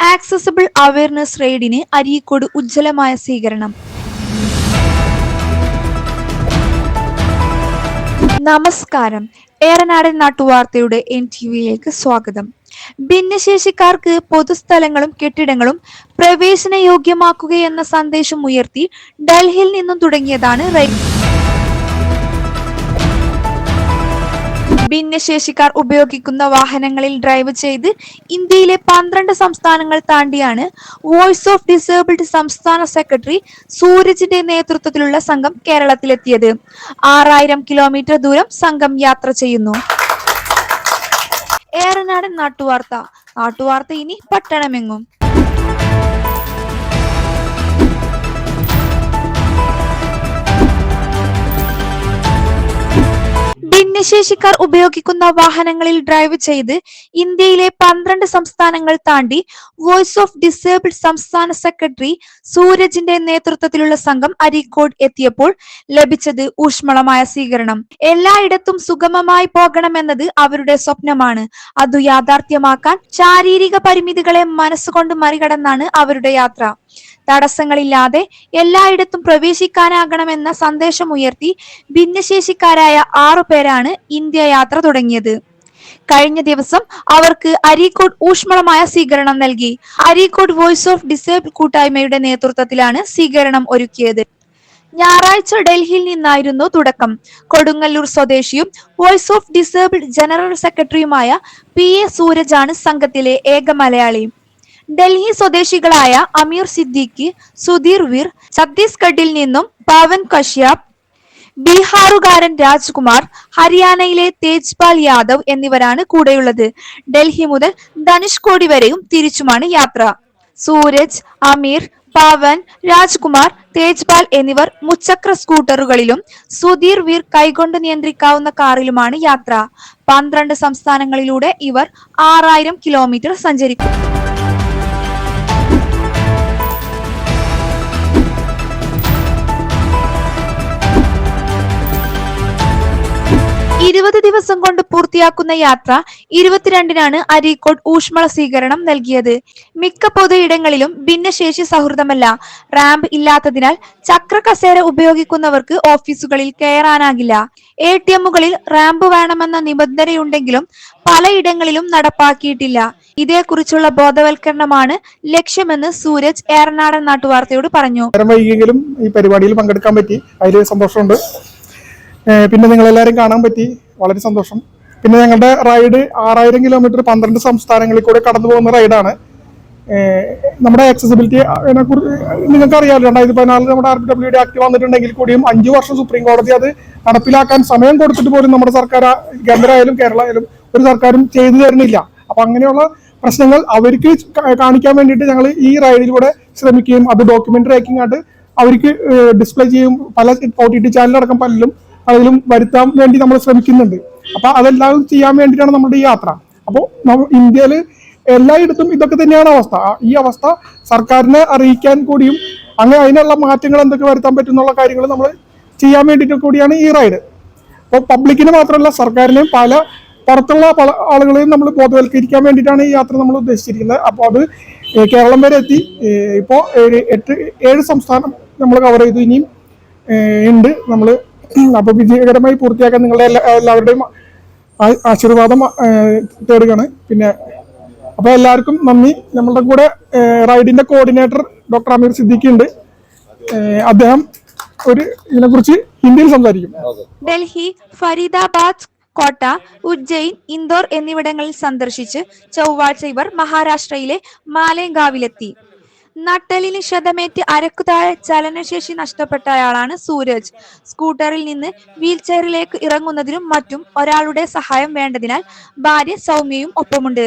Accessible awareness റെയ്ഡിന് Areekode ഉജ്ജ്വലമായ സ്വീകരണം. നമസ്കാരം. ഏറനാടൻ നാട്ടുവാർത്തയുടെ എൻ ടി വിയിലേക്ക് സ്വാഗതം. ഭിന്നശേഷിക്കാർക്ക് പൊതുസ്ഥലങ്ങളും കെട്ടിടങ്ങളും പ്രവേശന യോഗ്യമാക്കുകയെന്ന സന്ദേശം ഉയർത്തി ഡൽഹിയിൽ നിന്നും തുടങ്ങിയതാണ് റെയ്ഡ് ഭിന്നശേഷിക്കാർ ഉപയോഗിക്കുന്ന വാഹനങ്ങളിൽ ഡ്രൈവ് ചെയ്ത് ഇന്ത്യയിലെ പന്ത്രണ്ട് സംസ്ഥാനങ്ങൾ താണ്ടിയാണ് വോയിസ് ഓഫ് ഡിസേബിൾഡ് സംസ്ഥാന സെക്രട്ടറി സൂരജിന്റെ നേതൃത്വത്തിലുള്ള സംഘം കേരളത്തിലെത്തിയത്. ആറായിരം കിലോമീറ്റർ ദൂരം സംഘം യാത്ര ചെയ്യുന്നു. ഏറനാടൻ നാട്ടുവാർത്ത. നാട്ടുവാർത്ത ഇനി പട്ടണമെങ്ങും. ഭിന്നശേഷിക്കാർ ഉപയോഗിക്കുന്ന വാഹനങ്ങളിൽ ഡ്രൈവ് ചെയ്ത് ഇന്ത്യയിലെ പന്ത്രണ്ട് സംസ്ഥാനങ്ങൾ താണ്ടി വോയിസ് ഓഫ് ഡിസേബിൾഡ് സംസ്ഥാന സെക്രട്ടറി സൂരജിന്റെ നേതൃത്വത്തിലുള്ള സംഘം അരീക്കോട് എത്തിയപ്പോൾ ലഭിച്ചത് ഊഷ്മളമായ സ്വീകരണം. എല്ലായിടത്തും സുഗമമായി പോകണമെന്നത് അവരുടെ സ്വപ്നമാണ്. അതു യാഥാർത്ഥ്യമാക്കാൻ ശാരീരിക പരിമിതികളെ മനസ്സുകൊണ്ട് മറികടന്നാണ് അവരുടെ യാത്ര. തടസ്സങ്ങളില്ലാതെ എല്ലായിടത്തും പ്രവേശിക്കാനാകണമെന്ന സന്ദേശമുയർത്തി ഭിന്നശേഷിക്കാരായ ആറു പേരാണ് ഇന്ത്യ യാത്ര തുടങ്ങിയത്. കഴിഞ്ഞ ദിവസം അവർക്ക് അരീക്കോട് ഊഷ്മളമായ സ്വീകരണം നൽകി. അരീക്കോട് വോയിസ് ഓഫ് ഡിസേബിൾ കൂട്ടായ്മയുടെ നേതൃത്വത്തിലാണ് സ്വീകരണം ഒരുക്കിയത്. ഞായറാഴ്ച ഡൽഹിയിൽ നിന്നായിരുന്നു തുടക്കം. കൊടുങ്ങല്ലൂർ സ്വദേശിയും വോയിസ് ഓഫ് ഡിസേബിൾഡ് ജനറൽ സെക്രട്ടറിയുമായ പി എ സൂരജാണ് സംഘത്തിലെ ഏക മലയാളി. ഡൽഹി സ്വദേശികളായ അമീർ സിദ്ദിഖി സുധീർ വീർ ഛത്തീസ്ഗഡിൽ നിന്നും പവൻ കശ്യപ് ബീഹാറുകാരൻ രാജ്കുമാർ ഹരിയാനയിലെ തേജ്പാൽ യാദവ് എന്നിവരാണ് കൂടെയുള്ളത്. ഡൽഹി മുതൽ ധനുഷ്കോടി വരെയും തിരിച്ചുമാണ് യാത്ര. സൂരജ് അമീർ പവൻ രാജ്കുമാർ തേജ്പാൽ എന്നിവർ മുച്ചക്ര സ്കൂട്ടറുകളിലും സുധീർ വീർ കൈകൊണ്ട് നിയന്ത്രിക്കാവുന്ന കാറിലുമാണ് യാത്ര. പന്ത്രണ്ട് സംസ്ഥാനങ്ങളിലൂടെ ഇവർ ആറായിരം കിലോമീറ്റർ സഞ്ചരിക്കും. ഇരുപത് ദിവസം കൊണ്ട് പൂർത്തിയാക്കുന്ന യാത്ര ഇരുപത്തിരണ്ടിനാണ് അരീക്കോട് ഊഷ്മള സ്വീകരണം നൽകിയത്. മിക്ക പൊതുയിടങ്ങളിലും ഭിന്നശേഷി സൗഹൃദമല്ല. റാമ്പ് ഇല്ലാത്തതിനാൽ ചക്ര കസേര ഉപയോഗിക്കുന്നവർക്ക് ഓഫീസുകളിൽ കയറാനാകില്ല. എ ടി എമ്മുകളിൽ റാമ്പ് വേണമെന്ന നിബന്ധനയുണ്ടെങ്കിലും പലയിടങ്ങളിലും നടപ്പാക്കിയിട്ടില്ല. ഇതേക്കുറിച്ചുള്ള ബോധവൽക്കരണമാണ് ലക്ഷ്യമെന്ന് സൂരജ് ഏറനാടൻ നാട്ടുവാർത്തയോട് പറഞ്ഞു. ഈ പരിപാടിയിൽ പങ്കെടുക്കാൻ പറ്റി. അതിൽ സന്തോഷമുണ്ട്. പിന്നെ നിങ്ങളെല്ലാവരും കാണാൻ പറ്റി. വളരെ സന്തോഷം. പിന്നെ ഞങ്ങളുടെ റൈഡ് ആറായിരം കിലോമീറ്റർ പന്ത്രണ്ട് സംസ്ഥാനങ്ങളിൽ കൂടെ കടന്നു പോകുന്ന റൈഡാണ് നമ്മുടെ ആക്സസിബിലിറ്റി കുറിച്ച് നിങ്ങൾക്ക് അറിയാമല്ലോ രണ്ടായിരത്തി പതിനാലിൽ നമ്മുടെ R P W D act വന്നിട്ടുണ്ടെങ്കിൽ കൂടിയും അഞ്ചു വർഷം സുപ്രീം കോടതി അത് നടപ്പിലാക്കാൻ സമയം കൊടുത്തിട്ട് പോലും നമ്മുടെ സർക്കാർ കേന്ദ്രമായാലും കേരള ആയാലും ഒരു സർക്കാരും ചെയ്തു തരുന്നില്ല. അപ്പൊ അങ്ങനെയുള്ള പ്രശ്നങ്ങൾ അവർക്ക് കാണിക്കാൻ വേണ്ടിയിട്ട് ഞങ്ങൾ ഈ റൈഡിലൂടെ ശ്രമിക്കുകയും അത് ഡോക്യുമെന്ററി ആക്കിങ്ങായിട്ട് അവർക്ക് ഡിസ്പ്ലേ ചെയ്യും. പല ഒ ടി ടി ചാനലടക്കം പലരും അതിലും വരുത്താൻ വേണ്ടി നമ്മൾ ശ്രമിക്കുന്നുണ്ട്. അപ്പൊ അതെല്ലാം ചെയ്യാൻ വേണ്ടിയിട്ടാണ് നമ്മുടെ ഈ യാത്ര. അപ്പോൾ ഇന്ത്യയിൽ എല്ലായിടത്തും ഇതൊക്കെ തന്നെയാണ് അവസ്ഥ. ഈ അവസ്ഥ സർക്കാരിനെ അറിയിക്കാൻ കൂടിയും അങ്ങനെ അതിനുള്ള മാറ്റങ്ങൾ എന്തൊക്കെ വരുത്താൻ പറ്റുന്നുള്ള കാര്യങ്ങൾ നമ്മൾ ചെയ്യാൻ വേണ്ടിയിട്ട് കൂടിയാണ് ഈ റൈഡ് അപ്പോൾ പബ്ലിക്കിന് മാത്രമല്ല സർക്കാരിനെയും പല പുറത്തുള്ള പല ആളുകളെയും നമ്മൾ ബോധവൽക്കരിക്കാൻ വേണ്ടിയിട്ടാണ് ഈ യാത്ര നമ്മൾ ഉദ്ദേശിച്ചിരിക്കുന്നത്. അപ്പോൾ അത് കേരളം വരെ എത്തി. ഇപ്പോൾ ഏഴ് എട്ട് ഏഴ് സംസ്ഥാനം നമ്മൾ കവർ ചെയ്തു. ഇനിയും ഉണ്ട്. നമ്മൾ അപ്പോൾ വിജയകരമായി പൂർത്തിയാക്കാൻ നിങ്ങളുടെ എല്ലാ എല്ലാവരുടെയും ആശീർവാദം തേടുകയാണ്. പിന്നെ അപ്പോൾ എല്ലാവർക്കും നന്ദി. നമ്മളുടെ കൂടെ റൈഡിന്റെ കോർഡിനേറ്റർ ഡോക്ടർ അമീർ സിദ്ദിഖി ഉണ്ട്. അദ്ദേഹം ഒരു ഇതിനെക്കുറിച്ച് ഹിന്ദിയിൽ സംസാരിക്കും. ഡൽഹി ഫരീദാബാദ് കോട്ട ഉജ്ജയിൻ ഇൻദോർ എന്നിവിടങ്ങളിൽ സന്ദർശിച്ച് ചൊവ്വാഴ്ച ഇവർ മഹാരാഷ്ട്രയിലെ മാലേഗാവിലെത്തി. നട്ടലിന് ക്ഷതമേറ്റ് അരക്കു താഴെ ചലനശേഷി നഷ്ടപ്പെട്ടയാളാണ് സൂരജ്. സ്കൂട്ടറിൽ നിന്ന് വീൽ ചെയറിലേക്ക് ഇറങ്ങുന്നതിനും മറ്റും ഒരാളുടെ സഹായം വേണ്ടതിനാൽ ഭാര്യ സൗമ്യയും ഒപ്പമുണ്ട്.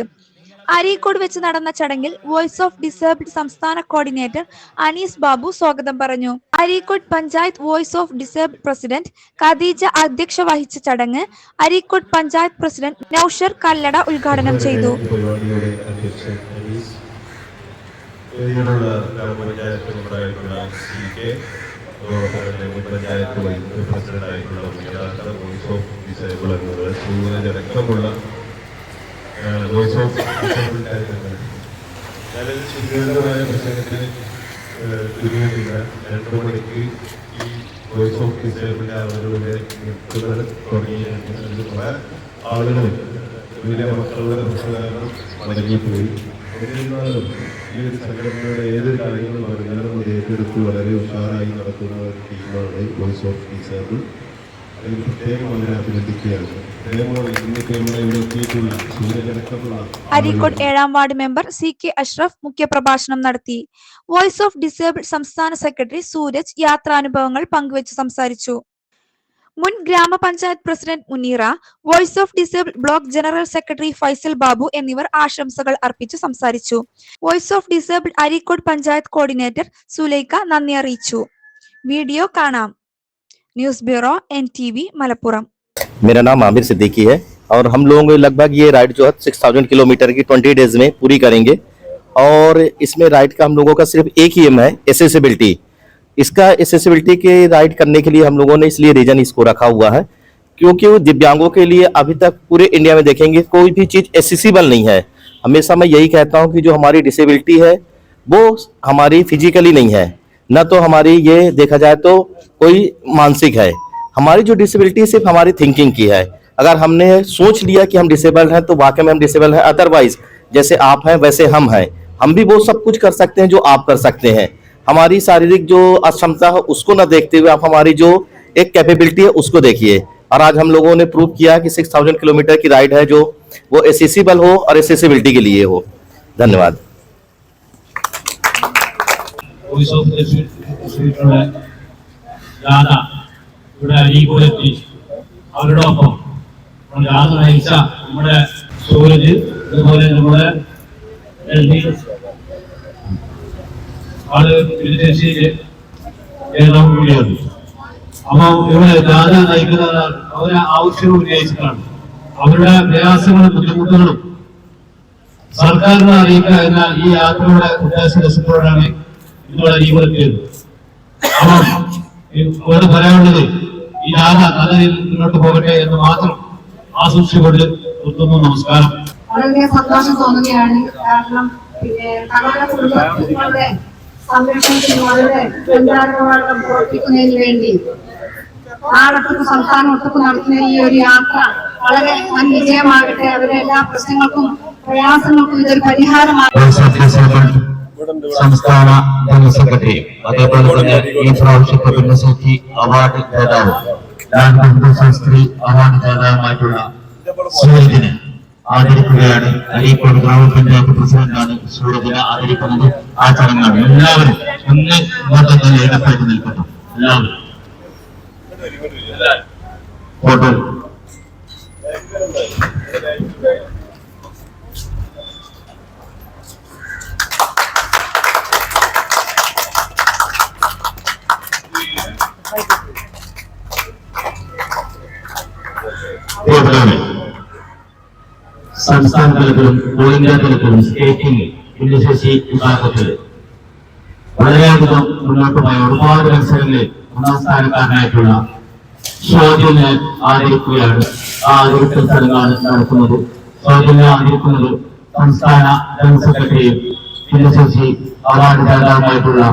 അരീക്കോട് വെച്ച് നടന്ന ചടങ്ങിൽ വോയിസ് ഓഫ് ഡിസേബിൾഡ് സംസ്ഥാന കോർഡിനേറ്റർ അനീസ് ബാബു സ്വാഗതം പറഞ്ഞു. Areekode panchayat voice of disabled president Khadeeja അധ്യക്ഷ വഹിച്ച ചടങ്ങ് അരീക്കോട് പഞ്ചായത്ത് പ്രസിഡന്റ് നൌഷർ കല്ലട ഉദ്ഘാടനം ചെയ്തു. ഇതിനുള്ള ഗ്രാമപഞ്ചായത്ത് മെമ്പറായിട്ടുള്ള സി കെ പഞ്ചായത്ത് വൈസ് പ്രസിഡന്റായിട്ടുള്ള യഥാർത്ഥ വോയിസ് ഓഫ് ഡിസേബിൾ എന്നത് വോയിസ് ഓഫ് കാര്യങ്ങൾ ഞാനൊരു സുദീർഘമായ പ്രസംഗത്തിന് തുനിയുന്നില്ല രണ്ടു മണിക്ക് ഈ വോയിസ് ഓഫ് ഡിസേബിളിന്റെ ആളുകളുടെ നിൽക്കുന്നത് തുടങ്ങിയിട്ടുണ്ട് അതിൽ കുറെ ആളുകൾ ഇതിലെ മക്കളുടെ പ്രശ്നകാരണം മടങ്ങിപ്പോയി. എന്നിരുന്നാലും ഈ സംഘടനയുടെ ഏത് കാര്യങ്ങൾ അവർ അത് ഏറ്റെടുത്ത് വളരെ ഉഷാറായി നടത്തുന്ന ഒരു ടീമാണ് വോയിസ് ഓഫ് ഡിസേബിൾ അതിൽ പ്രത്യേകം അവരെ അഭിനന്ദിക്കുകയാണ്. അരീക്കോട് ഏഴാം ward member C K Ashraf മുഖ്യപ്രഭാഷണം നടത്തി. വോയിസ് ഓഫ് ഡിസേബിൾ സംസ്ഥാന സെക്രട്ടറി സൂരജ് യാത്രാനുഭവങ്ങൾ പങ്കുവച്ച് സംസാരിച്ചു. മുൻ ഗ്രാമപഞ്ചായത്ത് president Muneera voice of disable block general secretary Faisal Babu എന്നിവർ ആശംസകൾ അർപ്പിച്ചു സംസാരിച്ചു voice of disable Areekode panchayat coordinator Sulaikha നന്ദി അറിയിച്ചു വീഡിയോ കാണാം news bureau N T V Malappuram मेरा नाम आमिर सिद्दीकी है और हम लोग लगभग ये राइड जो है सिक्स थाउजेंड किलोमीटर की ट्वेंटी डेज में पूरी करेंगे और इसमें राइड का हम लोगों का सिर्फ एक ही एम है एसेसिबिलिटी इसका एसेसिबिलिटी के राइड करने के लिए हम लोगों ने इसलिए रीजन इसको रखा हुआ है, क्योंकि वो दिव्यांगों के लिए अभी तक पूरे इंडिया में देखेंगे, कोई भी चीज़ एसेसिबल नहीं है। हमेशा मैं यही कहता हूँ कि जो हमारी डिसेबिलिटी है, वो हमारी फिजिकली नहीं है। न तो हमारी ये देखा जाए तो कोई मानसिक है। हमारी जो डिसेबिलिटी सिर्फ़ हमारी थिंकिंग की है। अगर हमने सोच लिया कि हम डिसेबल्ड हैं तो वाकई में हम डिसेबल हैं। अदरवाइज़ जैसे आप हैं, वैसे हम हैं। हम भी वो सब कुछ कर सकते हैं जो आप कर सकते हैं। हमारी शारीरिक जो अक्षमता है उसको न देखते हुए आप हमारी जो एक कैपेबिलिटी है उसको देखिए और आज हम लोगों ने प्रूव किया कि सिक्स थाउजेंड किलोमीटर की राइड है जो वो एसेसिबल हो और एसेसिबिलिटी के लिए हो धन्यवाद വോയിസ് ഓഫ് ഡിസ്ട്രിക്റ്റിലുള്ള ജാഥ ഇവിടെ അരീക്കോടെത്തി അവരോടൊപ്പം നമ്മൾ ജാഥ നയിച്ച നമ്മുടെ സൂരജ് അതുപോലെ നമ്മുടെ എൽഡി ആൾ തിരുച്ചേരിയിൽ കേരളം കൂടിയാണ് അപ്പൊ ഇവിടെ രാജ നയിക്കുന്നത് അവരെ ആവശ്യം ഉന്നയിച്ചിട്ടാണ്. അവരുടെ പ്രയാസങ്ങളും ബുദ്ധിമുട്ടുകളും സർക്കാരിനെ അറിയിക്കുക എന്ന ഈ യാത്രയുടെ ഉദ്ദേശ ലക്ഷ്യത്തോടാണ് ഇതോടെ ജീവിതത്തിയത് അപ്പം ഇവിടെ പറയാനുള്ളത് ഈ നല്ല രീതിയിൽ മുന്നോട്ട് പോകട്ടെ എന്ന് മാത്രം ആസൂക്ഷിച്ചുകൊണ്ട് നിർത്തുന്നു. നമസ്കാരം. വളരെ സന്തോഷം തോന്നുകയാണ്. കാരണം പിന്നെ തങ്ങളുടെ കുടുംബങ്ങളുടെ സംരക്ഷണത്തിന് വളരെ സഞ്ചാരമാർഗം പ്രവർത്തിക്കുന്നതിന് വേണ്ടി നാടൊട്ടുക്ക് സംസ്ഥാനം ഒട്ടുക്ക് നടത്തുന്ന ഈ ഒരു യാത്ര വളരെ വൻ വിജയമാകട്ടെ. അവരുടെ എല്ലാ പ്രശ്നങ്ങൾക്കും പ്രയാസങ്ങൾക്കും ഇതൊരു ഡിസേബിൾഡ് സംസ്ഥാന ജനറൽ സെക്രട്ടറിയും അതേപോലെ തന്നെ ഈ പ്രാവശ്യത്തെ ഭിന്നശേഷി അവാർഡ് ജേതാവും ബഹുദൂർ അവാർഡ് ജേതാവുമായിട്ടുള്ള സൂരജിനെ ആദരിക്കുകയാണ്. അരീക്കോട് ഗ്രാമപഞ്ചായത്ത് പ്രസിഡന്റാണ് സൂരജിനെ ആദരിക്കുന്നത്. ആ ചടങ്ങാണ്. എല്ലാവരും ഒന്ന് ഇങ്ങോട്ട് തന്നെ ഇടപെട്ട് നിൽക്കട്ടെ. എല്ലാവരും. ഫോട്ടോ. പ്രിയപ്പെട്ടവരെ സംസ്ഥാന തലത്തിലും ഓൾ ഇന്ത്യ തലത്തിലും സ്റ്റേറ്റിംഗ് ഭിന്നശേഷി വിഭാഗത്തിൽ വളരെയധികം മുന്നോട്ട് പോയ ഒരുപാട് മത്സരങ്ങളിൽ ഒന്നാം സ്ഥാനക്കാരനായിട്ടുള്ള ഷോജിനെ ആദരിക്കുകയാണ് ആ ആദരിക്കൽ ചടങ്ങാണ് നടക്കുന്നത്. ഷോജിനെ ആദരിക്കുന്നത് സംസ്ഥാന ജനറൽ സെക്രട്ടറിയും ഭിന്നശേഷി അവാർഡ് ജേതാവുമായിട്ടുള്ള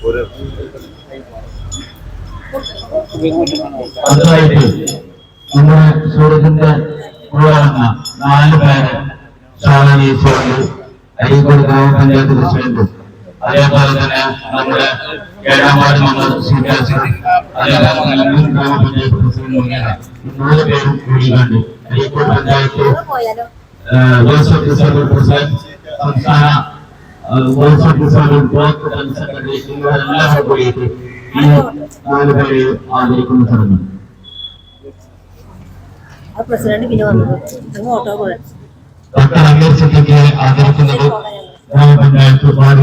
സൂരജ് അതായത് നമ്മുടെ സൂരജിന്റെ കൂടെവന്ന നാല് പേര് ശാലനീശ്വരന് അരീക്കോട് ഗ്രാമപഞ്ചായത്ത് പ്രസിഡന്റ് അതേപോലെ തന്നെ നമ്മുടെ ഏഴാം വാർഡ് മെമ്പർ സുജാസ് അതേപോലെ ഗ്രാമപഞ്ചായത്ത് പ്രസിഡന്റ് മുഖേന മൂന്ന് പേരും കൂടിക്കൊണ്ട് Areekode panchayat voice of disable president സംസ്ഥാന voice of disable block general secretary എന്നിവരെല്ലാം കൂടിയിട്ട് ഈ നാല് പേരെ ആദരിക്കുന്ന ചടങ്ങ്. പ്രസിഡന്റ് പിന്നെ വന്നത് ഓട്ടോ പോലെ ഡോക്ടർ അമീർ സിദ്ദിഖിയെ ആദരിക്കുന്നത് ഗ്രാമപഞ്ചായത്ത് വാർഡ്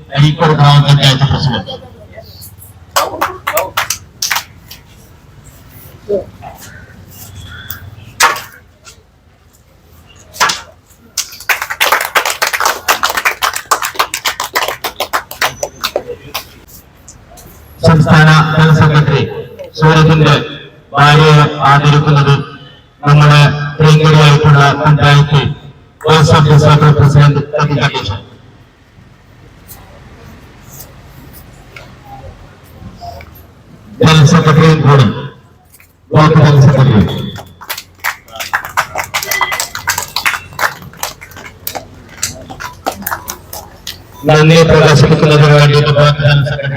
അരീക്കോട് ഗ്രാമപഞ്ചായത്ത് പ്രസിഡന്റ് സംസ്ഥാന ജനറൽ സെക്രട്ടറി സൂരജിന്റെ ഭാര്യയെ ആദരിക്കുന്നത് നമ്മുടെ പ്രിയങ്കരിയായിട്ടുള്ള panchayat Joseph secretary president K general സെക്രട്ടറിയും കൂടി ബ്ലോക്ക് ജനറൽ സെക്രട്ടറി നന്ദി പ്രദർശിപ്പിക്കുന്നതിന്